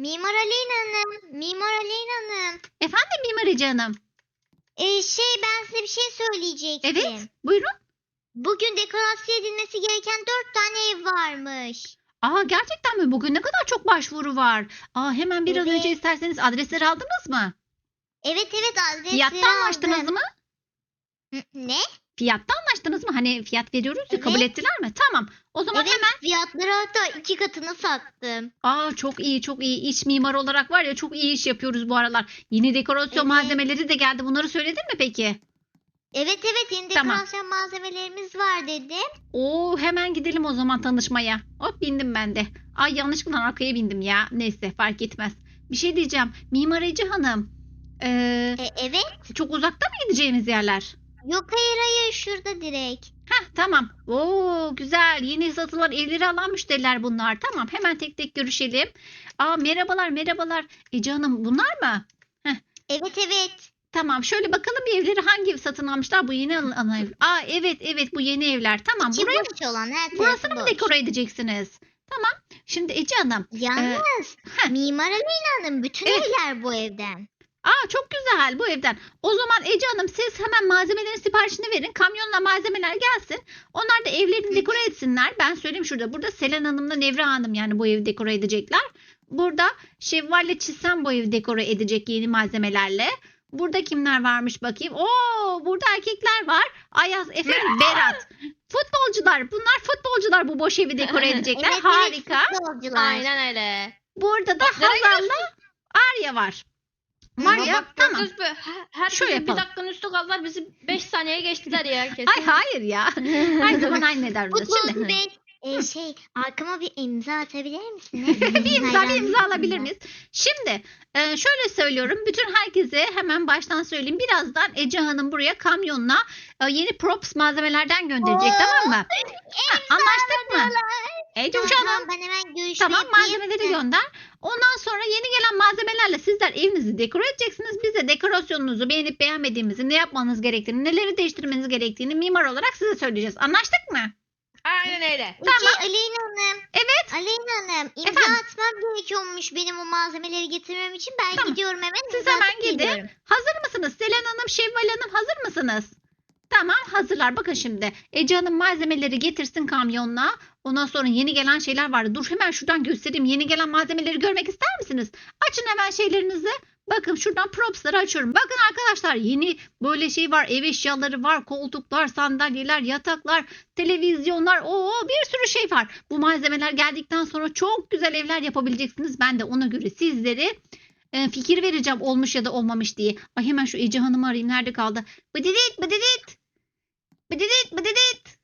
Mimar Aleyna Hanım, Mimar Aleyna Hanım. Efendim Mimar Ece Hanım. Ee, şey ben size bir şey söyleyecektim. Evet. Buyurun. Bugün dekorasyon edilmesi gereken dört tane ev varmış. Aa gerçekten mi? Bugün ne kadar çok başvuru var. Aa hemen bir an Evet. önce isterseniz adresleri aldınız mı? Evet evet adresleri Fiyatta anlaştınız aldım. mı? Hı, Ne? Fiyatta anlaştınız mı? Hani fiyat veriyoruz ya kabul Evet. ettiler mi? Tamam. O zaman Evet hemen. fiyatları hatta iki katını sattım. Aa çok iyi çok iyi. İç mimar olarak var ya çok iyi iş yapıyoruz bu aralar. Yeni dekorasyon Evet. malzemeleri de geldi. Bunları söyledin mi peki? Evet evet yeni Tamam. dekorasyon malzemelerimiz var dedim. Oo hemen gidelim o zaman tanışmaya. Hop bindim ben de. Ay yanlışlıkla arkaya bindim ya. Neyse fark etmez. Bir şey diyeceğim. Mimar Ece Hanım. Ee, E, evet. çok uzakta mı gideceğimiz yerler? Yok hayır hayır şurada direkt. Heh tamam. Oo güzel. Yeni satılan evleri alan müşteriler bunlar. Tamam hemen tek tek görüşelim. Aa merhabalar merhabalar. Ece Hanım bunlar mı? Evet evet. Tamam şöyle bakalım bir evleri hangi ev satın almışlar bu yeni alınan ev. Aa evet evet bu yeni evler. Tamam İçi buraya boş olan her burası tarafı mı boş. dekore edeceksiniz? Tamam. Şimdi Ece Hanım. Yalnız heh. Mimar Aleyna Hanım bütün Evet. evler bu evden. Aa çok güzel bu evden. O zaman Ece Hanım siz hemen malzemelerin siparişini verin. Kamyonla malzemeler gelsin. Onlar da evlerini dekore etsinler. Ben söyleyeyim şurada. Burada Selen Hanım'la Nevra Hanım yani bu evi dekore edecekler. Burada Şevval'le Çisem bu evi dekore edecek yeni malzemelerle. Burada kimler varmış bakayım. Oo burada erkekler var. Ayaz, Efe, Berat. Futbolcular. Bunlar futbolcular bu boş evi dekore edecekler. Evet, Harika. Futbolcular. Aynen öyle. Burada da Hazal'la Arya var. Ya bak tamam. mü? Her, Şöyle bir dakikanın üstü kaldılar. Bizi 5 saniyeye geçtiler ya kesin. Ay hayır ya. Her zaman aynı davranıyoruz. Futbolcu Şimdi Bey e, şey arkama bir imza atabilir misiniz? bir imza bir imza alabilir miyiz? Şimdi e, şöyle söylüyorum. Bütün herkese hemen baştan söyleyeyim. Birazdan Ece Hanım buraya kamyonla e, yeni props malzemelerden gönderecek Oo, tamam mı? Ha, anlaştık mı? Ece Tamam, Hanım ben hemen görüşme Tamam yapayım. malzemeleri gönder. Ondan sonra yeni gelen malzemelerle sizler evinizi dekore edeceksiniz. Biz de dekorasyonunuzu beğenip beğenmediğimizi, ne yapmanız gerektiğini, neleri değiştirmeniz gerektiğini mimar olarak size söyleyeceğiz. Anlaştık mı? Aynen öyle. Peki Tamam. Aleyna Hanım. Evet. Aleyna Hanım imza Efendim? atmam gerekiyormuş benim o malzemeleri getirmem için. Ben Tamam. gidiyorum hemen. Siz hemen gidin. geliyorum. Hazır mısınız? Selen Hanım, Şevval Hanım hazır mısınız? Tamam hazırlar. Bakın şimdi. Ece Hanım malzemeleri getirsin kamyonla. Ondan sonra yeni gelen şeyler vardı. Dur hemen şuradan göstereyim. Yeni gelen malzemeleri görmek ister misiniz? Açın hemen şeylerinizi. Bakın şuradan propsları açıyorum. Bakın arkadaşlar yeni böyle şey var. Ev eşyaları var. Koltuklar, sandalyeler, yataklar, televizyonlar. Oo bir sürü şey var. Bu malzemeler geldikten sonra çok güzel evler yapabileceksiniz. Ben de ona göre sizleri e, fikir vereceğim olmuş ya da olmamış diye. Ay hemen şu Ece Hanım'ı arayayım. Nerede kaldı? Bıdıdıt bıdıdıt. Bıdıdıt bıdıdıt.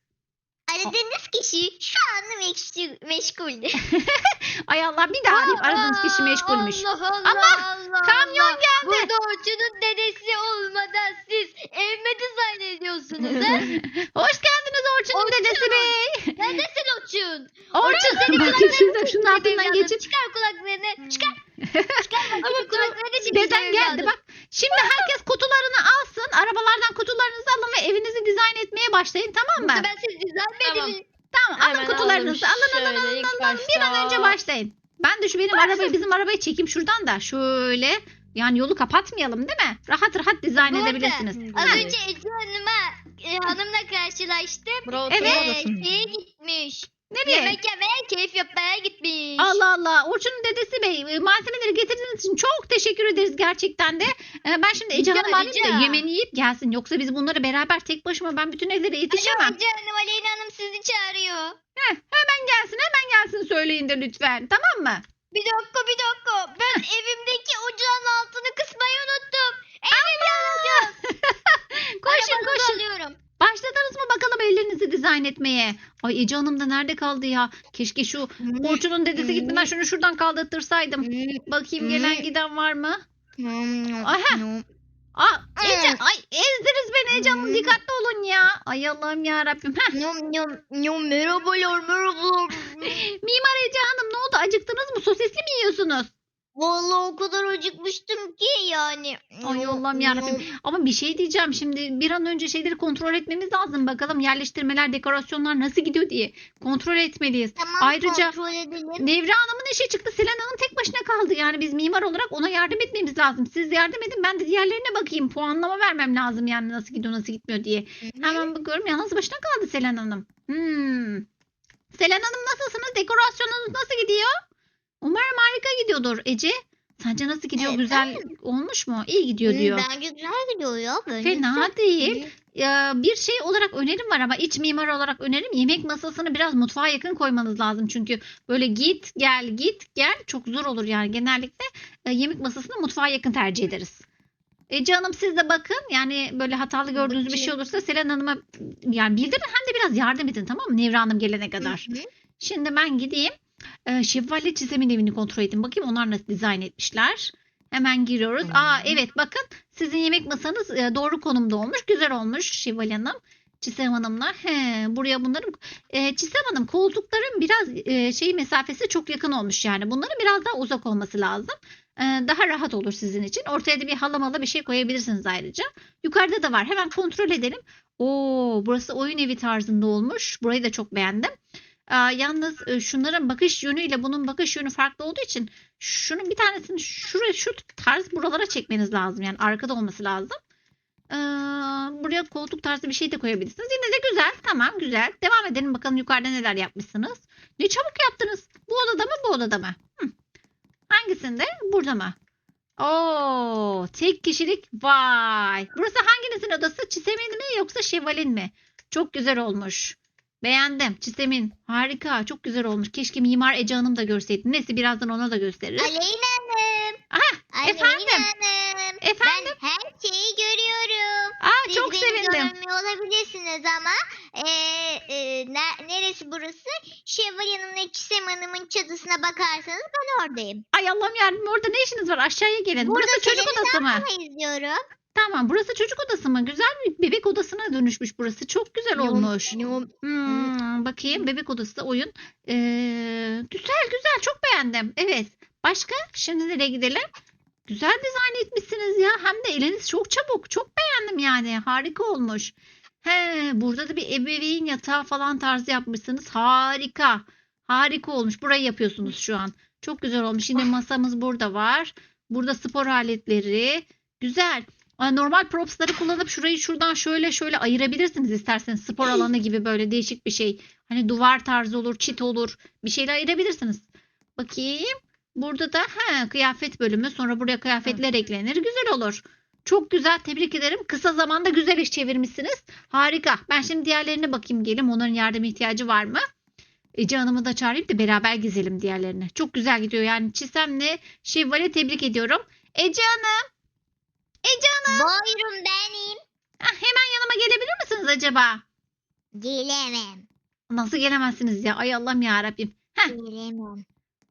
Aradığınız kişi şu anda meşgul, meşguldü. Ay Allah bir daha arayayım. Aradığınız kişi meşgulmüş. Allah Allah Allah, Allah. Kamyon Allah. geldi. Burada Orçun'un dedesi olmadan siz ev mi dizayn ediyorsunuz ha? Hoş geldiniz Orçun'un Orçun. dedesi bey. Neredesin Orçun? Orçun senin bakın şurada şunun altından geçin. Çıkar kulaklarını. Çıkar. Bakayım kulaklarını çıkar. Deden geldi bak. Şimdi herkes kutularını alsın. Arabalardan kutularınızı alın ve evinizi dizayn etmeye başlayın tamam mı? Ben siz Tamam. edin? Tamam alın Hemen kutularınızı. aldım Alın alın şöyle alın ilk alın. alın. Bir an başta. önce başlayın. Ben de şu benim arabayı bizim arabayı çekeyim şuradan da. Şöyle. Yani yolu kapatmayalım değil mi? Rahat rahat dizayn Bu arada, edebilirsiniz. Hı. Az önce Ece Hanım'a e, hanımla karşılaştım. Bravo, Evet. Ee, şeye gitmiş. Nereye? Yemek yemeye, keyif yapmaya gitmiş. Allah Allah. Orçun'un dedesi bey e, malzemeleri getirdiğiniz için çok teşekkür ederiz gerçekten de. E, Ben şimdi Ece Rica, Hanım'ı alayım da yemeğini yiyip gelsin. Yoksa biz bunları beraber tek başıma ben bütün evlere yetişemem. Ece Hanım, Aleyna Hanım sizi çağırıyor. Heh, hemen gelsin hemen gelsin söyleyin de lütfen tamam mı? Bir dakika bir dakika. Ben evimdeki ocağın altını kısmayı unuttum. Evim yanacak. Koşun koşun. alıyorum. Başladınız mı bakalım ellerinizi dizayn etmeye? Ay Ece Hanım da nerede kaldı ya? Keşke şu Orçun'un dedesi gitmeden şunu şuradan kaldırtırsaydım. Bakayım gelen giden var mı? Aha. Aa Ece ay ezdiniz beni Ece Hanım dikkatli olun ya. Ay Allah'ım ya Rabbim. Merhabalar merhabalar. Mimar Ece Hanım ne oldu acıktınız mı? Sosisli mi yiyorsunuz? Vallahi o kadar acıkmıştım ki yani. Ay Allah'ım yarabbim. Ama bir şey diyeceğim şimdi bir an önce şeyleri kontrol etmemiz lazım. Bakalım yerleştirmeler, dekorasyonlar nasıl gidiyor diye kontrol etmeliyiz. Tamam Ayrıca- kontrol edelim. Nevra Hanım'ın işi çıktı. Selen Hanım tek başına kaldı. Yani biz mimar olarak ona yardım etmemiz lazım. Siz yardım edin ben de diğerlerine bakayım. Puanlama vermem lazım yani nasıl gidiyor nasıl gitmiyor diye. Hemen bakıyorum yalnız başına kaldı Selen Hanım. Hmm. Selen Hanım nasılsınız? Dekorasyonunuz nasıl gidiyor? Umarım harika gidiyordur Ece. Sence nasıl gidiyor? Evet, Güzel olmuş mu? İyi gidiyor Hı, diyor. Bence güzel gidiyor ya. Bence Fena değil. Ya, bir şey olarak önerim var ama iç mimar olarak önerim yemek masasını biraz mutfağa yakın koymanız lazım. Çünkü böyle git gel git gel çok zor olur yani genellikle e, yemek masasını mutfağa yakın tercih ederiz. Ece Hanım siz de bakın yani böyle hatalı gördüğünüz bir şey Bakayım. olursa Selen Hanım'a yani bildirin hem de biraz yardım edin tamam mı Nevra Hanım gelene kadar. Hı hı. Şimdi ben gideyim. E, Şevval'le Çizem'in evini kontrol edeyim. Bakayım onlar nasıl dizayn etmişler. Hemen giriyoruz. Aa Tamam. evet bakın sizin yemek masanız e, doğru konumda olmuş. Güzel olmuş Şevval Hanım. Çisem Hanım'la. He, buraya bunların e, Çisem Hanım koltukların biraz e, şey mesafesi çok yakın olmuş yani. Bunların biraz daha uzak olması lazım. E, daha rahat olur sizin için. Ortaya da bir halamalı bir şey koyabilirsiniz ayrıca. Yukarıda da var. Hemen kontrol edelim. Oo, burası oyun evi tarzında olmuş. Burayı da çok beğendim. Yalnız e, şunların bakış yönüyle bunun bakış yönü farklı olduğu için şunun bir tanesini şuraya şu tarz buralara çekmeniz lazım. Yani arkada olması lazım. Ee, buraya koltuk tarzı bir şey de koyabilirsiniz. Yine de güzel. Tamam güzel. Devam edelim bakalım yukarıda neler yapmışsınız. Ne çabuk yaptınız. Bu odada mı bu odada mı? Hangisinde? Burada mı? Oo, tek kişilik. Vay. Burası hanginizin odası? Çisemin mi yoksa Şevval'in mi? Çok güzel olmuş. Beğendim. Çisemin. Harika. Çok güzel olmuş. Keşke Mimar Ece Hanım da görseydi. Neyse birazdan ona da gösteririz. Aleyna Hanım. Aha, Aleyna efendim? Hanım. Efendim? Ben her şeyi görüyorum. Aa, Siz çok beni sevindim. görmüyor olabilirsiniz ama e, e, ne- neresi burası? Şevval Hanım'la Çisem Hanım'ın çatısına bakarsanız ben oradayım. Ay Allah'ım yarabbim orada ne işiniz var? Aşağıya gelin. Burada burası çocuk odası mı? İzliyorum. Tamam burası çocuk odası mı? Güzel bir bebek odasına dönüşmüş burası. Çok güzel olmuş. Hmm, bakayım bebek odası da oyun. Ee, güzel güzel çok beğendim. Evet. Başka? Şimdi nereye gidelim? Güzel dizayn etmişsiniz ya. Hem de eliniz çok çabuk. Çok beğendim yani. Harika olmuş. He, burada da bir ebeveyn yatağı falan tarzı yapmışsınız. Harika. Harika olmuş. Burayı yapıyorsunuz şu an. Çok güzel olmuş. Yine masamız burada var. Burada spor aletleri. Güzel. Normal propsları kullanıp şurayı şuradan şöyle şöyle ayırabilirsiniz isterseniz. Spor alanı gibi böyle değişik bir şey. Hani duvar tarzı olur, çit olur. Bir şeyle ayırabilirsiniz. Bakayım. Burada da he, kıyafet bölümü. Sonra buraya kıyafetler eklenir. Güzel olur. Çok güzel. Tebrik ederim. Kısa zamanda güzel iş çevirmişsiniz. Harika. Ben şimdi diğerlerine bakayım gelin. Onların yardım ihtiyacı var mı? Ece Hanım'ı da çağırayım da beraber gezelim diğerlerine. Çok güzel gidiyor yani. Çisem'le Şevval'e tebrik ediyorum. Ece Hanım. Ece Hanım. Buyurun benim. Ah, hemen yanıma gelebilir misiniz acaba? Gelemem. Nasıl gelemezsiniz ya? Ay Allah'ım ya Rabbim. Gelemem.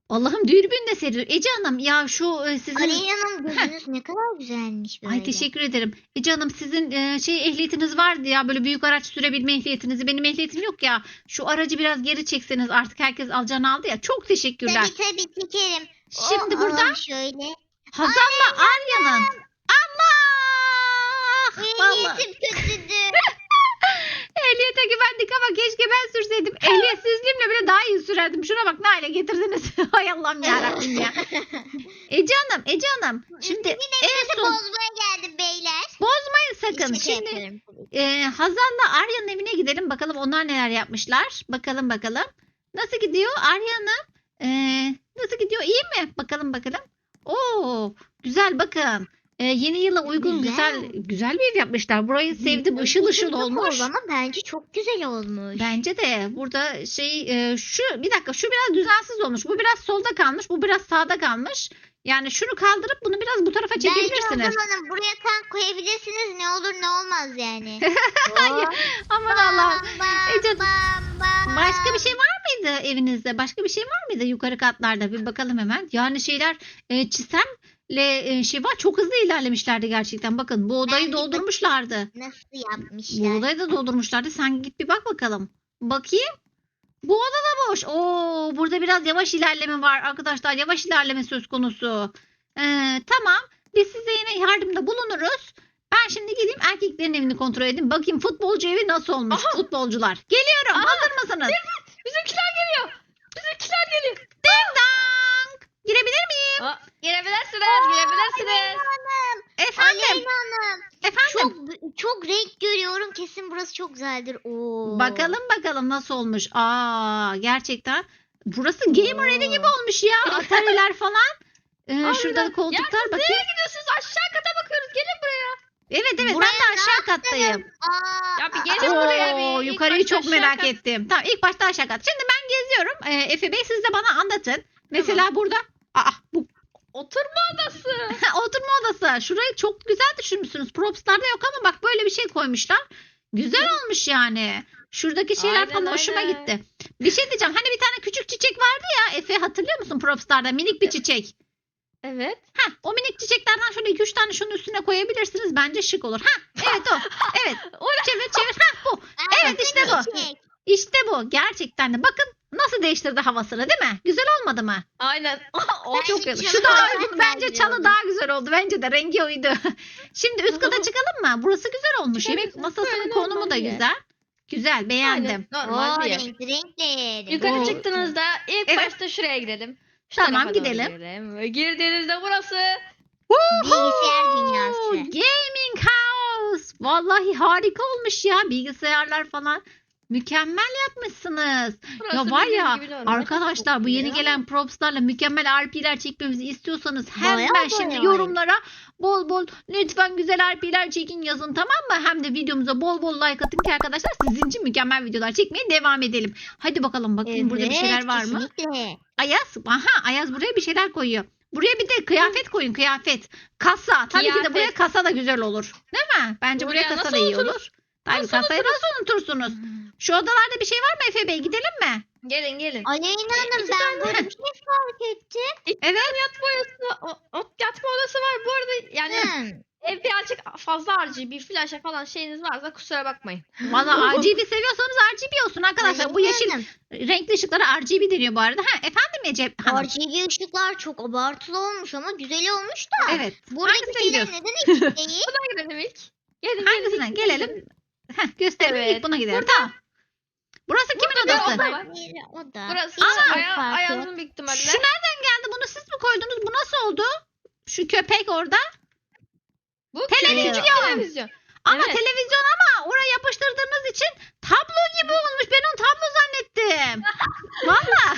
Allah'ım dürbün de seriyor. Ece Hanım ya şu e, sizin Aleyna Hanım gözünüz ne kadar güzelmiş böyle. Ay teşekkür ederim. Ece Hanım sizin e, şey ehliyetiniz vardı ya böyle büyük araç sürebilme ehliyetinizi. Benim ehliyetim yok ya. Şu aracı biraz geri çekseniz artık herkes alacağını aldı ya. Çok teşekkürler. Tabii tabii çekerim. Şimdi Oo, burada şöyle. Hazal'la Arya'nın. Allah! Vallahi Ehliyetim kötüdü. ehliyete güvendik ama keşke ben sürseydim. Ehliyetsizliğimle bile daha iyi sürerdim. Şuna bak ne hale getirdiniz. Hay Allah'ım yarabbim ya. Ece Hanım, Ece Hanım. Şimdi en son bozmaya geldim beyler. bozmayın sakın. Şaka Şimdi yapıyorum tabii. Ee, Hazal'la Arya'nın evine gidelim. Bakalım onlar neler yapmışlar. Bakalım bakalım. Nasıl gidiyor Arya Hanım? Ee, nasıl gidiyor? İyi mi? Bakalım bakalım. Oo, güzel bakın. Ee, yeni yıla uygun güzel Güzel. güzel bir ev yapmışlar. Burayı sevdim. Işıl ışıl olmuş. Ama bence çok güzel olmuş. Bence de burada şey e, şu bir dakika şu biraz düzensiz olmuş. Bu biraz solda kalmış. Bu biraz sağda kalmış. Yani şunu kaldırıp bunu biraz bu tarafa Bence çekebilirsiniz. zaman buraya tank koyabilirsiniz. Ne olur ne olmaz yani. Hayır. Aman Allah'ım. Bam, Ece, bam, bam. Başka bir şey var mıydı evinizde? Başka bir şey var mıydı yukarı katlarda? Bir bakalım hemen. Yani şeyler e, Çisem'le e, Şiva çok hızlı ilerlemişlerdi gerçekten. Bakın bu odayı Ben doldurmuşlardı. Nasıl Bu yapmışlar? odayı da doldurmuşlardı. Sen git bir bak bakalım. Bakayım. Bu oda da boş. Oo, burada biraz yavaş ilerleme var arkadaşlar. Yavaş ilerleme söz konusu. Ee, tamam. Biz size yine yardımda bulunuruz. Ben şimdi gideyim erkeklerin evini kontrol edeyim. Bakayım futbolcu evi nasıl olmuş futbolcular. Geliyorum. Hazır mısınız? Bizimkiler geliyor. Bizimkiler geliyor. Ding dong. Girebilirsiniz. Girebilirsiniz. Efendim. Aleyna Hanım. Efendim. Çok çok renk görüyorum. Kesin burası çok güzeldir. Oo. Bakalım bakalım nasıl olmuş. Aa gerçekten. Burası gamer evi gibi olmuş ya. Atari'ler falan. Ee, şurada Harbiden. koltuklar Ya siz bakayım. Nereye gidiyorsunuz? Aşağı kata bakıyoruz. Gelin buraya. Evet evet Buraya ben de aşağı kattayım. Aa, Ya bir gelin aa. buraya Oo, bir. İlk yukarıyı başta çok aşağı merak kat. ettim. Tamam ilk başta aşağı kat. Şimdi ben geziyorum. Ee, Efe Bey siz de bana anlatın. Mesela burada Aa, bu Oturma odası. oturma odası. Şurayı çok güzel düşünmüşsünüz. Props'larda yok ama bak böyle bir şey koymuşlar. Güzel olmuş yani. Şuradaki şeyler Aynen, falan hoşuma aynen. gitti. Bir şey diyeceğim. Hani bir tane küçük çiçek vardı ya Efe hatırlıyor musun Props'larda minik bir çiçek. Evet. Heh, o minik çiçeklerden şöyle 2-3 tane şunun üstüne koyabilirsiniz. Bence şık olur. Ha, evet o. Evet. Çevir çevir. Ha bu. Evet, işte bu. İşte bu. Gerçekten de. Bakın nasıl değiştirdi havasını değil mi? Güzel olmadı mı? Aynen. o Çok güzel. Şu daha Bence çalı daha güzel oldu. Bence de rengi uydu. Şimdi üst kata çıkalım mı? Burası güzel olmuş. Yemek masasının konumu da güzel. Güzel beğendim. Aynen, Normal bir yer. renkli renkli. Yukarı Oo. çıktığınızda ilk Evet. başta şuraya gidelim. Şu Tamam, tarafa doğru gidelim. gidelim. Girdiğinizde burası. Bilgisayar dünyası. Gaming House. Vallahi harika olmuş ya. Bilgisayarlar falan. Mükemmel yapmışsınız. burası Ya var ya arkadaşlar bu yeni ya. gelen propslarla mükemmel RP'ler çekmemizi istiyorsanız hemen Bayağı şimdi bayağı. yorumlara bol bol lütfen güzel RP'ler çekin yazın tamam mı? Hem de videomuza bol bol like atın ki arkadaşlar sizin için mükemmel videolar çekmeye devam edelim. Hadi bakalım bakayım burada bir şeyler Evet, var mı? Kesinlikle. Ayaz, aha Ayaz buraya bir şeyler koyuyor. Buraya bir de kıyafet koyun kıyafet. Kasa. Tabii ki de buraya kasa da güzel olur. Değil mi? Bence buraya, Buraya kasa da iyi unuturuz? olur. Tabii kasayı nasıl unutursunuz? Şu odalarda bir şey var mı Efe Bey? Gidelim mi? Gelin gelin. Aleyna Hanım İki ben tane- böyle bir şey fark ettim. Evet. Yatma odası, o, o yatma odası var. Bu arada yani Hmm. ev birazcık fazla RGB, flaşa falan şeyiniz varsa kusura bakmayın. Valla RGB seviyorsanız RGB olsun arkadaşlar. Bu Aleyna yeşil Hanım, renkli ışıklara RGB deniyor bu arada. Ha, efendim Ece Hanım? RGB ışıklar çok abartılı olmuş ama güzel olmuş da. Evet. Buradaki Hangisine şeyler neden eksik değil? Buna gidelim ilk. Gelin Hangisine? gelin. Gelelim. Heh, gösterelim. Evet. Buna gidelim. Tamam. Burası kimin Burada odası? oda var. O da. Burası Hiç aya, ayağının büyük ihtimalle. Şu nereden geldi? Bunu siz mi koydunuz? Bu nasıl oldu? Şu köpek orada. Bu Televizyon. televizyon. Ama Evet. televizyon ama oraya yapıştırdığınız için tablo gibi olmuş. Ben onu tablo zannettim. Valla.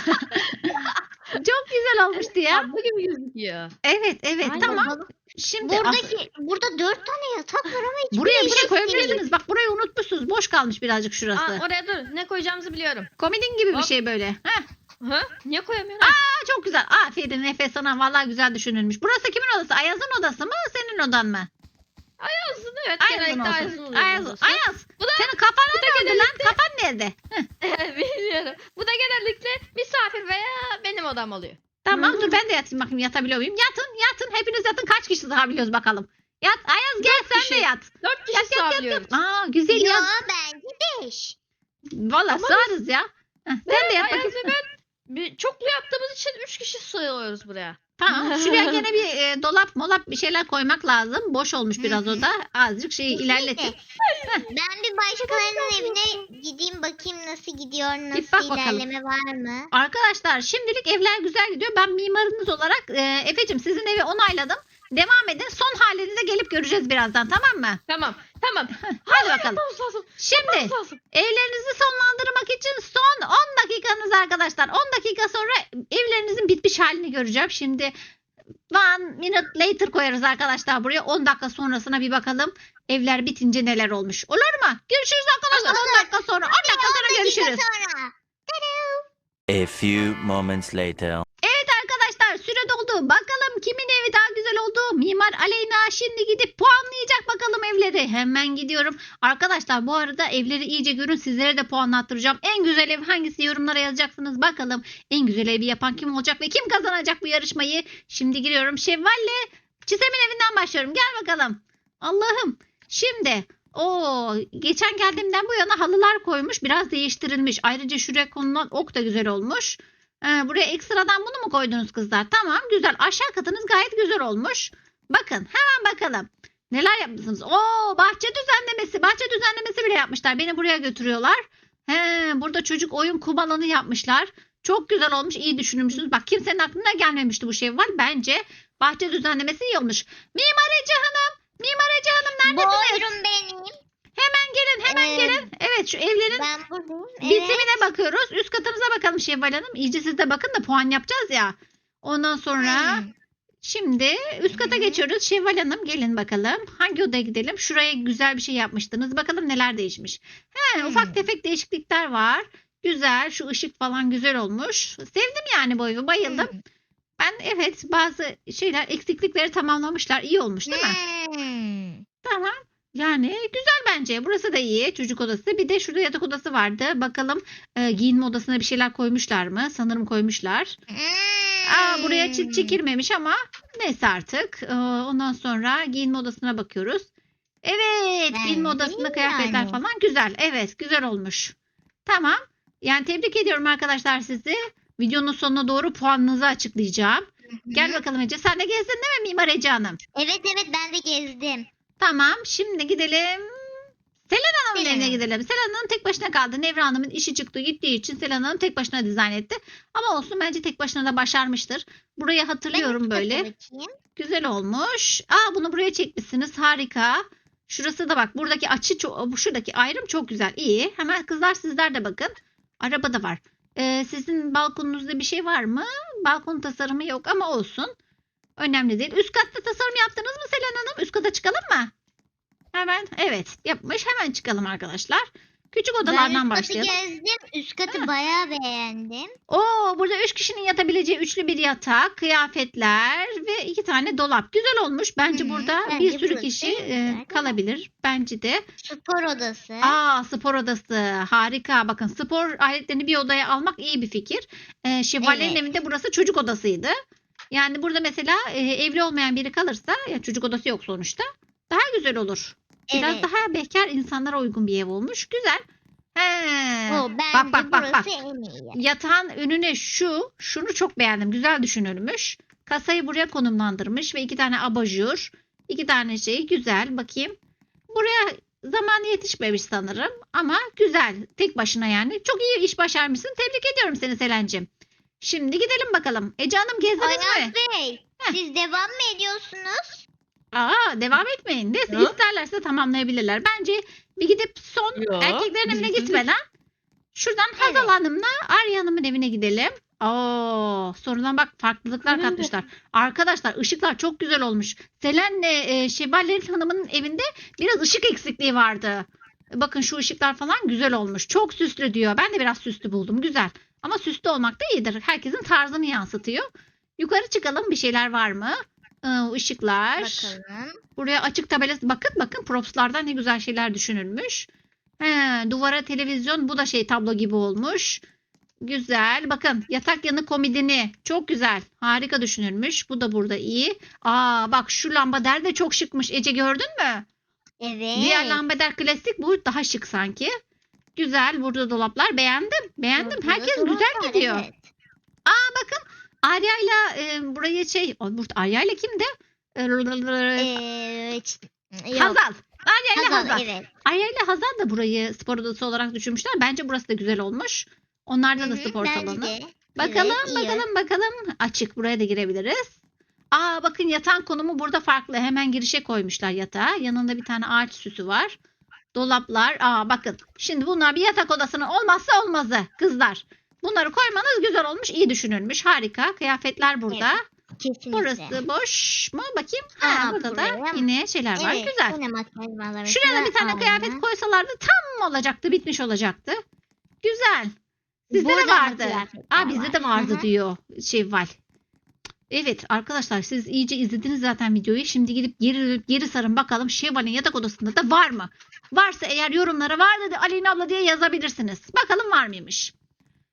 Çok güzel olmuştu ya. Tablo gibi gözüküyor. Evet evet Aynen. tamam. Şimdi Buradaki burada dört tane yatak var ama hiç buraya buraya değişik koyabilirsiniz. Bak burayı unutmuşsunuz. Boş kalmış birazcık şurası. Aa, oraya dur. Ne koyacağımızı biliyorum. Komedin gibi bir Hop. şey böyle. Heh. Hı? Niye koyamıyorum? Aa, çok güzel. Aferin Efe sana. Vallahi güzel düşünülmüş. Burası kimin odası? Ayaz'ın odası mı? Senin odan mı? Ayaz'ın evet. Ayaz'ın genellikle olsun. Ayaz'ın oluyor. Ayaz, burası. Ayaz. Bu da- Senin kafan bu da nerede lan? Kafan nerede? Bilmiyorum. Bu da genellikle misafir veya benim odam oluyor. Tamam dur ben de yatayım bakayım yatabiliyor muyum? Yatın yatın. Hepiniz yatın. Kaç kişi sığabiliyoruz bakalım. Yat. Ayaz gel Dört sen kişi. de yat. Dört kişi Yat yat yat. yat. Aa güzel Yo ya. bence beş. Valla Ama sığarız ya. Heh, sen de yat Ayaz bakayım. ve ben bir, çoklu yaptığımız için üç kişi sığıyoruz buraya. Tamam. Şuraya gene bir e, dolap molap bir şeyler koymak lazım. Boş olmuş biraz Hı hı. o da. Azıcık şeyi ilerletin. Ben bir bakayım nasıl gidiyor, Git bak nasıl bakalım. ilerleme var mı? Arkadaşlar şimdilik evler güzel gidiyor. Ben mimarınız olarak e, Efe'cim sizin evi onayladım. Devam edin. Son halini de gelip göreceğiz birazdan tamam mı? Tamam. Tamam. Hadi bakalım. Yapmamız lazım. Şimdi Yapmamız lazım. evlerinizi sonlandırmak için son 10 dakikanız arkadaşlar. 10 dakika sonra evlerinizin bitmiş halini göreceğim. Şimdi one minute later koyarız arkadaşlar buraya. 10 dakika sonrasına bir bakalım. Evler bitince neler olmuş. Olur mu? Görüşürüz arkadaşlar 10 dakika sonra. 10 dakika sonra görüşürüz. A few moments later. Evet arkadaşlar süre doldu. Bakalım kimin evi daha güzel oldu? Mimar Aleyna şimdi gidip puanlayacak bakalım evleri. Hemen gidiyorum. Arkadaşlar bu arada evleri iyice görün. Sizlere de puanlattıracağım. En güzel ev hangisi yorumlara yazacaksınız. Bakalım en güzel evi yapan kim olacak ve kim kazanacak bu yarışmayı? Şimdi giriyorum. Şevval'le Çisem'in evinden başlıyorum. Gel bakalım. Allah'ım. Şimdi Oo, geçen geldiğimden bu yana halılar koymuş. Biraz değiştirilmiş. Ayrıca şuraya konulan ok da güzel olmuş. Ee, buraya ekstradan bunu mu koydunuz kızlar? Tamam güzel. Aşağı katınız gayet güzel olmuş. Bakın hemen bakalım. Neler yapmışsınız? Oo bahçe düzenlemesi. Bahçe düzenlemesi bile yapmışlar. Beni buraya götürüyorlar. He, burada çocuk oyun kum alanı yapmışlar. Çok güzel olmuş. iyi düşünmüşsünüz. Bak kimsenin aklına gelmemişti bu şey var. Bence bahçe düzenlemesi iyi olmuş. Mimar Ece Hanım. Mimar Ece Hanım neredesiniz? Buyurun benim. Hemen gelin hemen Ee, gelin. Evet şu evlerin Ben buradayım. Evet. bitimine bakıyoruz. Üst katınıza bakalım Şevval Hanım. İyice siz de bakın da puan yapacağız ya. Ondan sonra Hmm. şimdi üst kata Hı. geçiyoruz. Şevval Hanım gelin bakalım. Hangi odaya gidelim? Şuraya güzel bir şey yapmıştınız. Bakalım neler değişmiş. He, Hmm. ufak tefek değişiklikler var. Güzel. Şu ışık falan güzel olmuş. Sevdim yani bu evi. Bayıldım. Hmm. Ben evet bazı şeyler eksiklikleri tamamlamışlar. İyi olmuş değil mi? Hmm. Tamam. Yani güzel bence. Burası da iyi. Çocuk odası. Bir de şurada yatak odası vardı. Bakalım e, giyinme odasına bir şeyler koymuşlar mı? Sanırım koymuşlar. Aa, buraya çit çekilmemiş ama neyse artık. Ee, ondan sonra giyinme odasına bakıyoruz. Evet. Ben giyinme odasında kıyafetler yani. falan güzel. Evet. Güzel olmuş. Tamam. Yani tebrik ediyorum arkadaşlar sizi. Videonun sonuna doğru puanınızı açıklayacağım. Gel bakalım Ece. Sen de gezdin değil mi Mimar Ece Hanım? Evet evet ben de gezdim. Tamam. Şimdi gidelim. Selen Hanım'ın Selen evine gidelim. Selen Hanım tek başına kaldı. Nevra Hanım'ın işi çıktı gittiği için Selen Hanım tek başına dizayn etti. Ama olsun bence tek başına da başarmıştır. Burayı hatırlıyorum Ben böyle. Güzel olmuş. Aa bunu buraya çekmişsiniz. Harika. Şurası da bak. Buradaki açı çok, şuradaki ayrım çok güzel. İyi. Hemen kızlar sizler de bakın. Araba da var. Ee, sizin balkonunuzda bir şey var mı? Balkon tasarımı yok ama olsun. Önemli değil. Üst katta tasarım yaptınız mı Selen Hanım? Üst kata çıkalım mı? Hemen evet yapmış. Hemen çıkalım arkadaşlar. Küçük Ben odalardan üst katı başlayalım. gezdim. Üst katı Ha. bayağı beğendim. Oo burada üç kişinin yatabileceği üçlü bir yatak, kıyafetler ve iki tane dolap. Güzel olmuş. Bence Hı hı, burada bence bir sürü burası kişi güzel, e, kalabilir. Bence de. Spor odası. Aa spor odası. Harika. Bakın spor aletlerini bir odaya almak iyi bir fikir. E, Şevval'lerin Evet. evinde burası çocuk odasıydı. Yani burada mesela e, evli olmayan biri kalırsa ya çocuk odası yok sonuçta. Daha güzel olur. Biraz evet. daha bekar insanlara uygun bir ev olmuş. Güzel. He. O, bence bak bak bak bak. en iyi. Yatağın önüne şu, şunu çok beğendim. Güzel düşünülmüş. Kasayı buraya konumlandırmış ve iki tane abajur, iki tane şey güzel. Bakayım. Buraya zamanı yetişmemiş sanırım ama güzel. Tek başına yani. Çok iyi iş başarmışsın. Tebrik ediyorum seni Selen'cim. Şimdi gidelim bakalım. Ece Hanım gezdiniz Ayaz mi? Bey Heh. siz devam mı ediyorsunuz? Aa, devam etmeyin. Neyse Hı? isterlerse tamamlayabilirler. Bence bir gidip son Yo, erkeklerin evine gitmeden şuradan Hazal Evet. Hanım'la Arya Hanım'ın evine gidelim. Oo, sonradan bak farklılıklar Benim de. katmışlar. Arkadaşlar ışıklar çok güzel olmuş. Selen'le e, Şevvallerin Hanım'ın evinde biraz ışık eksikliği vardı. Bakın şu ışıklar falan güzel olmuş. Çok süslü diyor. Ben de biraz süslü buldum. Güzel. Ama süslü olmak da iyidir. Herkesin tarzını yansıtıyor. Yukarı çıkalım. Bir şeyler var mı? Ee, ışıklar. Bakalım. Buraya açık tabelası. Bakın bakın propslardan ne güzel şeyler düşünülmüş. He, duvara televizyon. Bu da şey tablo gibi olmuş. Güzel. Bakın yatak yanı komodini. Çok güzel. Harika düşünülmüş. Bu da burada iyi. Aa bak şu lambader de çok şıkmış. Ece gördün mü? Evet. Diğer lambader klasik. Bu daha şık sanki. Güzel. Burada dolaplar. Beğendim. Beğendim. Burada Herkes güzel gidiyor. evet. Arya'yla e, burayı şey. Burada Arya'yla kimdi? Ee, yok. Hazal. Arya'yla Hazal, Hazal. evet. Arya ile Hazal da burayı spor odası olarak düşünmüşler. Bence burası da güzel olmuş. Onlarda da Hı hı, spor salonu. de. Bakalım Evet, iyi. bakalım bakalım. Açık buraya da girebiliriz. Aa bakın yatağın konumu burada farklı. Hemen girişe koymuşlar yatağı. Yanında bir tane ağaç süsü var. Dolaplar. Aa bakın. Şimdi bunlar bir yatak odasının olmazsa olmazı kızlar. Bunları koymanız güzel olmuş. iyi düşünülmüş. Harika. Kıyafetler burada. Kesinlikle. Burası boş mu? Bakayım. Ha, Aa, burada da yine şeyler var. Evet, Güzel. makyaj malzemesi Şuraya da var, bir tane aynen. kıyafet koysalardı tam olacaktı. Bitmiş olacaktı. Güzel. Sizde de Burada da vardı. Aa bizde var. de vardı Hı hı. diyor Şevval. Evet arkadaşlar siz iyice izlediniz zaten videoyu. Şimdi gidip geri geri sarın bakalım Şevval'in yatak odasında da var mı? Varsa eğer yorumlara var dedi Aleyna abla diye yazabilirsiniz. Bakalım var mıymış?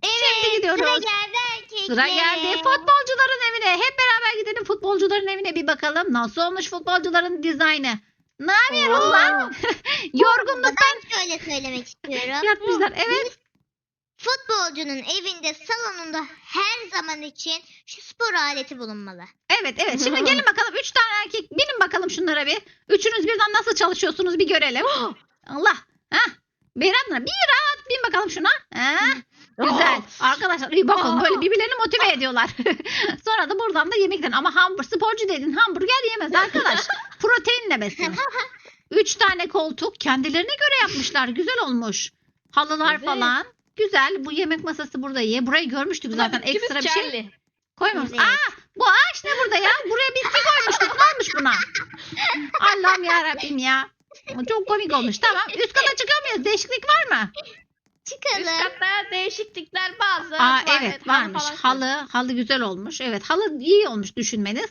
Evet, Şimdi gidiyoruz. Sıra geldi erkeklere. Sıra geldi futbolcuların evine. Hep beraber gidelim futbolcuların evine bir bakalım. Nasıl olmuş futbolcuların dizaynı? Ne yapıyoruz lan? Yorgunluktan Ben şöyle söylemek istiyorum. yatmışlar. Evet. Futbolcunun evinde, salonunda her zaman için şu spor aleti bulunmalı. Evet evet. Şimdi gelin bakalım. Üç tane erkek. Binin bakalım şunlara bir. Üçünüz birden nasıl çalışıyorsunuz bir görelim. Allah. Hah. Berat'la bir rahat bin bakalım şuna. Ha? Güzel. Arkadaşlar iyi bakın böyle birbirlerini motive ediyorlar. Sonra da buradan da yemekten. Ama hamburger sporcu dedin hamburger yemez arkadaş. Proteinle besin. Üç tane koltuk kendilerine göre yapmışlar. Güzel olmuş. Halılar Evet. falan. Güzel. Bu yemek masası burada iyi. Burayı görmüştük zaten. Ekstra bir şey koymamış. Evet. Aa bu ağaç ne burada ya? Buraya bitki koymuştuk. Ne olmuş buna? Allah'ım ya Rabbim ya. Çok komik olmuş. Tamam. Üst kata çıkıyor muyuz? Değişiklik var mı? Üst Çıkalım. katta değişiklikler bazı. Aa var. evet varmış. falan Halı halı güzel olmuş. Evet halı iyi olmuş düşünmeniz.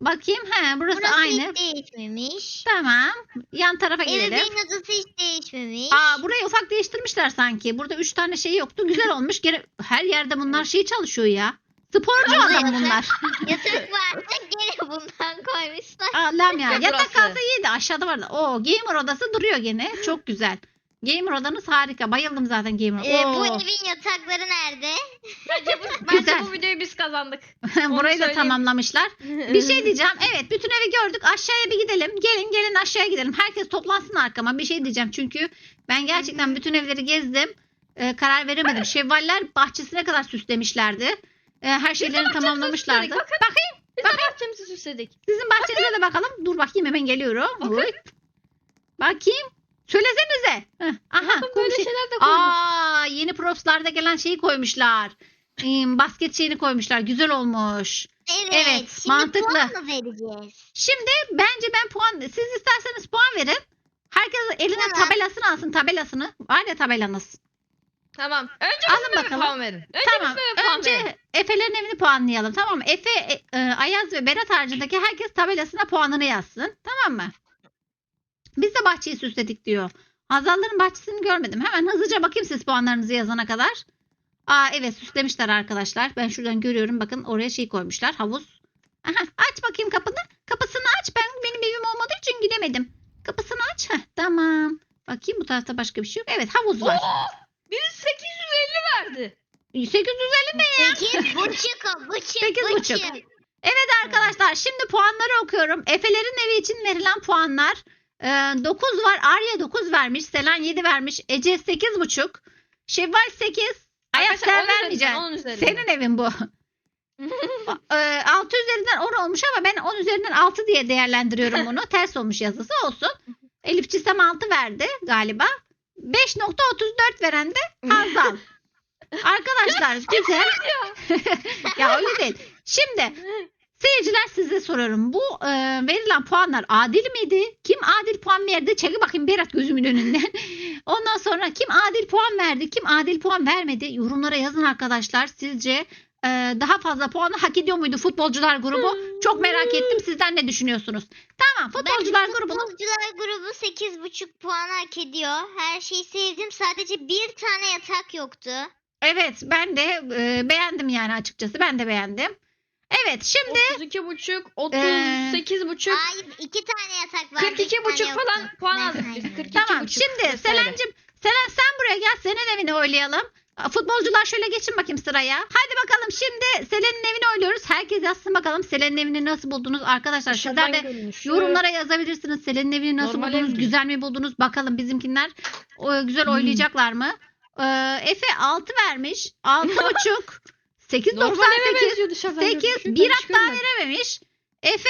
Bakayım he burası, Burası aynı. hiç değişmemiş. Tamam. Yan tarafa gidelim. Ebeveyn odası hiç değişmemiş. Aa burayı ufak değiştirmişler sanki. Burada üç tane şey yoktu. Güzel olmuş. Gene her yerde bunlar şey çalışıyor ya. Sporcu Ama adam bunlar. Yatak vardı gene bundan koymuşlar. Allah'ım ya. Yatak kaldı iyiydi. Aşağıda vardı. Oo gamer odası duruyor gene. Çok güzel. Gamer odanız harika. Bayıldım zaten gamer. Ee, bu Oo. evin yatakları nerede? Bence bu, Güzel. bence bu videoyu biz kazandık. Burayı da söyleyeyim. tamamlamışlar. Bir şey diyeceğim. Evet bütün evi gördük. Aşağıya bir gidelim. Gelin gelin aşağıya gidelim. Herkes toplansın arkama. Bir şey diyeceğim. Çünkü ben gerçekten bütün evleri gezdim. Ee, karar veremedim. Şevvaller bahçesine kadar süslemişlerdi. Ee, her şeylerini bahçemizi tamamlamışlardı. süsledik. Bakın. Bakayım. Biz de bahçemizi süsledik. Sizin bahçenize de bakalım. Dur bakayım hemen geliyorum. Bakın. Oy. Bakayım. Söylesenize. Heh, Aha. Bakın böyle komşu- şeyler de. Aa, yeni propslarda gelen şeyi koymuşlar. Ee, basket şeyini koymuşlar. Güzel olmuş. Evet. Evet, Şimdi mantıklı. puan mı vereceğiz? Şimdi bence ben puan siz isterseniz puan verin. Herkes eline Tamam. tabelasını alsın tabelasını. Var ya tabelanız. Tamam. Önce Alın bizim eve bakalım. puan verin. Önce tamam. bizim eve puan Önce verin. Efe'lerin evini puanlayalım. Tamam mı? Efe, e, e, Ayaz ve Berat haricindeki herkes tabelasına puanını yazsın. Tamam mı? Biz de bahçeyi süsledik diyor. Hazalların bahçesini görmedim. Hemen hızlıca bakayım siz puanlarınızı yazana kadar. Aa evet süslemişler arkadaşlar. Ben şuradan görüyorum. Bakın oraya şey koymuşlar. Havuz. Aha, aç bakayım kapını. Kapısını aç. Ben benim evim olmadığı için gidemedim. Kapısını aç. Heh, tamam. Bakayım bu tarafta başka bir şey yok. Evet havuz var. Oo, biri 850 verdi. 850 ne ya? Sekiz buçuk o buçuk Sekiz buçuk. buçuk. Evet arkadaşlar şimdi puanları okuyorum. Efe'lerin evi için verilen puanlar. 9 var. Arya 9 vermiş. Selen 7 vermiş. Ece 8,5. Şevval 8. Ayak sen vermeyeceksin. Senin evin bu. 6 üzerinden 10 olmuş ama ben 10 üzerinden 6 diye değerlendiriyorum bunu. Ters olmuş yazısı olsun. Elif Çisem 6 verdi galiba. 5.34 veren de Hazal. Arkadaşlar güzel. ya öyle değil. Şimdi Seyirciler size soruyorum. Bu e, verilen puanlar adil miydi? Kim adil puan verdi? Çekil bakayım Berat gözümün önünden. Ondan sonra kim adil puan verdi? Kim adil puan vermedi? Yorumlara yazın arkadaşlar. Sizce e, daha fazla puanı hak ediyor muydu futbolcular grubu? Çok merak ettim. Sizler ne düşünüyorsunuz? Tamam futbolcular Bence grubunun futbolcular grubu sekiz buçuk puan hak ediyor. Her şeyi sevdim. Sadece bir tane yatak yoktu. evet ben de e, beğendim yani açıkçası. Ben de beğendim. Evet şimdi 32 buçuk, 38 buçuk, Hayır iki tane yatak vardı. 42 bir tane buçuk yoktu. falan puan aldık biz. saymadım. 42 Tamam buçuk. şimdi vesaire. Selen'cim Selen sen buraya gel senin evini oylayalım. Futbolcular şöyle geçin bakayım sıraya. Hadi bakalım şimdi Selen'in evini oyluyoruz. Herkes yazsın bakalım Selen'in evini nasıl buldunuz arkadaşlar. Sizler Dışarıdan de görünüş. yorumlara yazabilirsiniz. Selen'in evini nasıl Normal buldunuz? ev? Güzel mi buldunuz? Bakalım bizimkinler o, güzel Hmm. oylayacaklar mı? Ee, Efe 6 vermiş. 6,5. Normal eve 8.98. benziyor dışarıdan 8 görünüşü. Ben bir hiç hatta görmedim. verememiş. Efe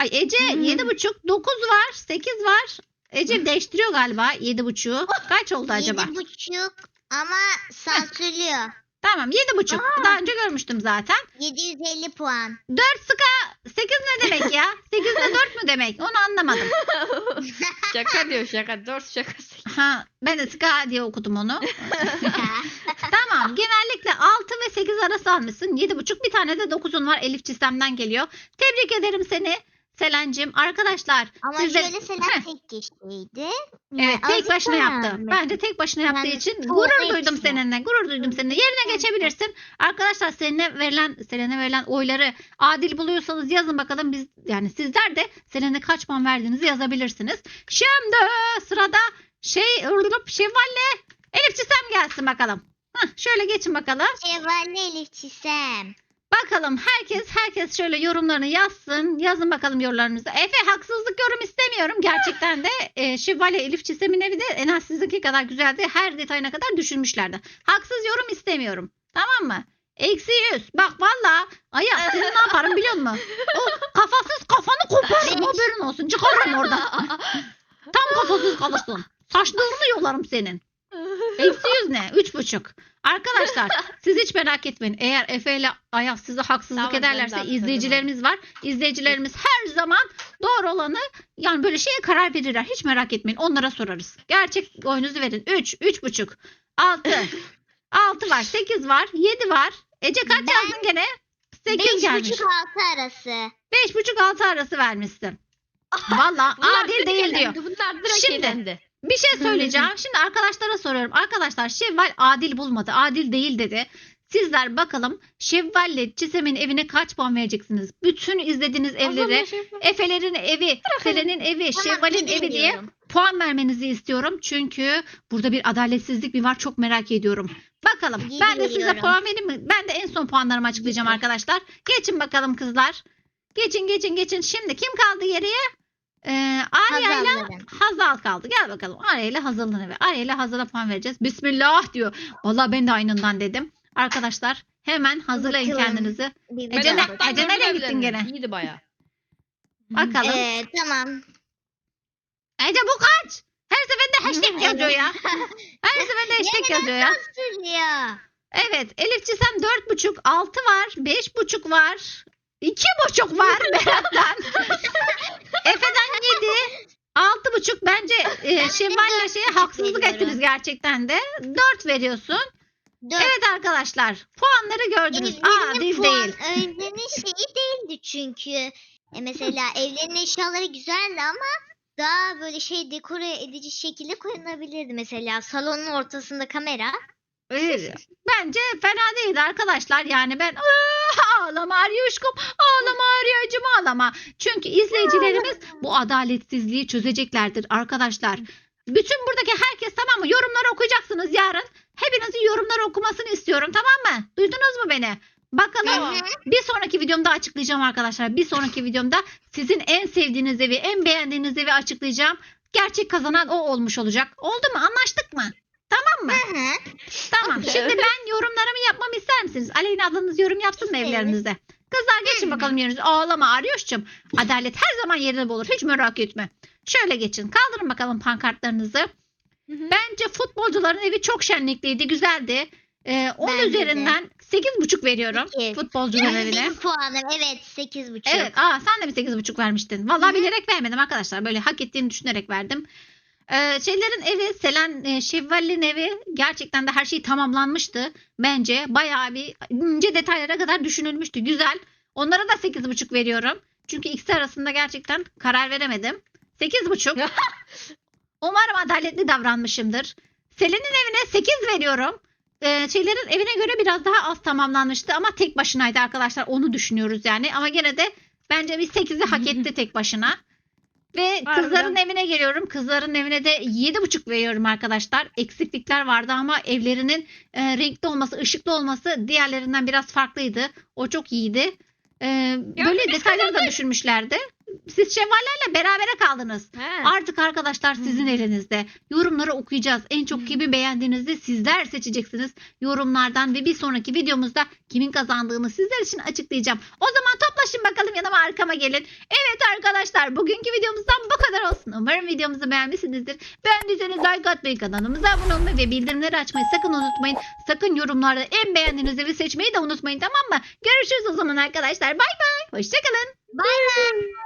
ay Ece Hmm. yedi buçuk 9 var 8 var. Ece değiştiriyor galiba yedi buçuğu. Kaç oldu acaba? Yedi buçuk ama sansürlüyor. Tamam yedi buçuk. Daha önce görmüştüm zaten. 750 puan. 4 sıka 8 ne demek ya? 8 ile 4 mü demek? Onu anlamadım. şaka diyor şaka. 4 şakası. Ha, ben de sıka diye okudum onu. tamam genellikle 6 ve 8 arası almışsın. 7,5 bir tane de 9'un var Elif Çistem'den geliyor. Tebrik ederim seni. Selen'cim arkadaşlar Ama siz de- şöyle Selen Heh. tek kişiydi. Evet tek başına yaptı. beğenmedim. Bence tek başına yaptığı Yani için gurur duydum hepsi. seninle. Gurur duydum seninle. Yerine geçebilirsin. Arkadaşlar seninle verilen Selen'e verilen oyları adil buluyorsanız yazın bakalım biz yani sizler de Selen'e kaç puan verdiğinizi yazabilirsiniz. Şimdi sırada şey şevalle Elif Çisem gelsin bakalım. Hah, şöyle geçin bakalım. Şevvalli Elif Çisem. Bakalım herkes herkes şöyle yorumlarını yazsın. Yazın bakalım yorumlarınızı. Efe haksızlık yorum istemiyorum. Gerçekten de e, Şivale Elif Çisem'in evi de en az sizinki kadar güzeldi. Her detayına kadar düşünmüşlerdi. Haksız yorum istemiyorum. Tamam mı? Eksi yüz. Bak valla. Aya seni ne yaparım biliyor musun? O kafasız kafanı koparırım haberin olsun. Çıkarırım oradan. Tam kafasız kalırsın. Saçlarını yolarım senin. Eksi yüz ne? Üç buçuk. Arkadaşlar siz hiç merak etmeyin. Eğer Efe ile Ayaz size haksızlık Tamam, ben de ederlerse izleyicilerimiz var. İzleyicilerimiz her zaman doğru olanı yani böyle şeye karar verirler. Hiç merak etmeyin. Onlara sorarız. Gerçek oyunuzu verin. Üç, üç buçuk, altı, altı var, sekiz var, yedi var. Ece kaç Ben yazdın gene? Sekiz Beş gelmiş. buçuk altı arası. Beş buçuk, altı arası vermişsin. Valla Bunlar adil direkt değil diyor. elendi, Bunlar direkt Şimdi- elendi. Bir şey söyleyeceğim. Şimdi arkadaşlara soruyorum. Arkadaşlar Şevval adil bulmadı. Adil değil dedi. Sizler bakalım Şevval'le Çisem'in evine kaç puan vereceksiniz? Bütün izlediğiniz evlere Efe'lerin evi, Selen'in evi, Şevval'in evi diye puan vermenizi istiyorum. Çünkü burada bir adaletsizlik bir var. Çok merak ediyorum. Bakalım. Ben de size puan vereyim mi? Ben de en son puanlarımı açıklayacağım arkadaşlar. Geçin bakalım kızlar. Geçin geçin geçin. Şimdi kim kaldı geriye? Ee, Arya ile. Hazal kaldı. Gel bakalım. Arya ile Hazal'ın evi. Arya ile Hazal'a puan vereceğiz. Bismillah diyor. Vallahi ben de aynından dedim. Arkadaşlar hemen hazırlayın Bakalım. kendinizi. Ece ne- Ece nereye gittin gene? İyiydi baya. Bakalım. Ee, tamam. Ece bu kaç? Her seferinde hashtag yazıyor ya. Her seferinde hashtag yazıyor ya. Sürüyor. Evet Elif Çisem dört buçuk, altı var, beş buçuk var, iki buçuk var Berat'tan. Efe'den yedi, altı buçuk bence e, Şevval'le şeye haksızlık veriyorum. ettiniz gerçekten de. Dört veriyorsun. Dört. Evet arkadaşlar puanları gördünüz. Evlerinin Adil puan, değil. Evlerinin şeyi değildi çünkü. E mesela evlerinin eşyaları güzeldi ama daha böyle şey dekore edici şekilde koyulabilirdi. Mesela salonun ortasında kamera. Bence fena değildi arkadaşlar. Yani ben "Aa, ağlama Aryuşkum, ağlama Aryacım ağlama. Çünkü izleyicilerimiz bu adaletsizliği çözeceklerdir arkadaşlar. Bütün buradaki herkes tamam mı? Yorumları okuyacaksınız yarın. Hepinizin yorumları okumasını istiyorum tamam mı? Duydunuz mu beni? Bakalım Tamam. bir sonraki videomda açıklayacağım arkadaşlar. Bir sonraki videomda sizin en sevdiğiniz evi, en beğendiğiniz evi açıklayacağım. Gerçek kazanan o olmuş olacak. Oldu mu? Anlaştık mı? Tamam mı? Hı hı. Tamam. Şimdi ben yorumlarımı yapmamı ister misiniz? Aleyna ablanız yorum yapsın mı İsteriz. evlerinizde? Kızlar geçin bakalım yerinize. Ağlama Aryoş'cum. Adalet her zaman yerine bulur. Hiç merak etme. Şöyle geçin. Kaldırın bakalım pankartlarınızı. Bence futbolcuların evi çok şenlikliydi. Güzeldi. Ee, 10 Bence de. üzerinden 8,5 veriyorum. Sekiz. Futbolcuların evine. benim puanım evet sekiz buçuk. Evet. Aa, sen de mi 8,5 vermiştin? Vallahi bilerek vermedim arkadaşlar. Böyle hak ettiğini düşünerek verdim. Ee, şeylerin evi, Selen e, Şevval'in evi gerçekten de her şey tamamlanmıştı. Bence bayağı bir ince detaylara kadar düşünülmüştü. Güzel. Onlara da 8,5 veriyorum. Çünkü ikisi arasında gerçekten karar veremedim. 8,5. Umarım adaletli davranmışımdır. Selen'in evine 8 veriyorum. Ee, şeylerin evine göre biraz daha az tamamlanmıştı ama tek başınaydı arkadaşlar. Onu düşünüyoruz yani. Ama gene de bence bir 8'i hak etti tek başına. Ve Harbiden. kızların evine geliyorum. Kızların evine de 7,5 veriyorum arkadaşlar. Eksiklikler vardı ama evlerinin e, renkli olması, ışıklı olması diğerlerinden biraz farklıydı. O çok iyiydi. Ee, böyle detayları da düşünmüşlerdi. Siz şevvallerle berabere kaldınız. He. Artık arkadaşlar sizin elinizde. Yorumları okuyacağız. En çok kimi beğendiğinizi sizler seçeceksiniz yorumlardan ve bir sonraki videomuzda kimin kazandığını sizler için açıklayacağım. O zaman toplaşın bakalım yanıma arkama gelin. Evet arkadaşlar bugünkü videomuzdan bu kadar olsun. Umarım videomuzu beğenmişsinizdir. Beğendiyseniz like atmayı, kanalımıza abone olmayı ve bildirimleri açmayı sakın unutmayın. Sakın yorumlarda en beğendiğiniz evi seçmeyi de unutmayın tamam mı? Görüşürüz o zaman arkadaşlar. Bay bay. Hoşçakalın. Bay bay.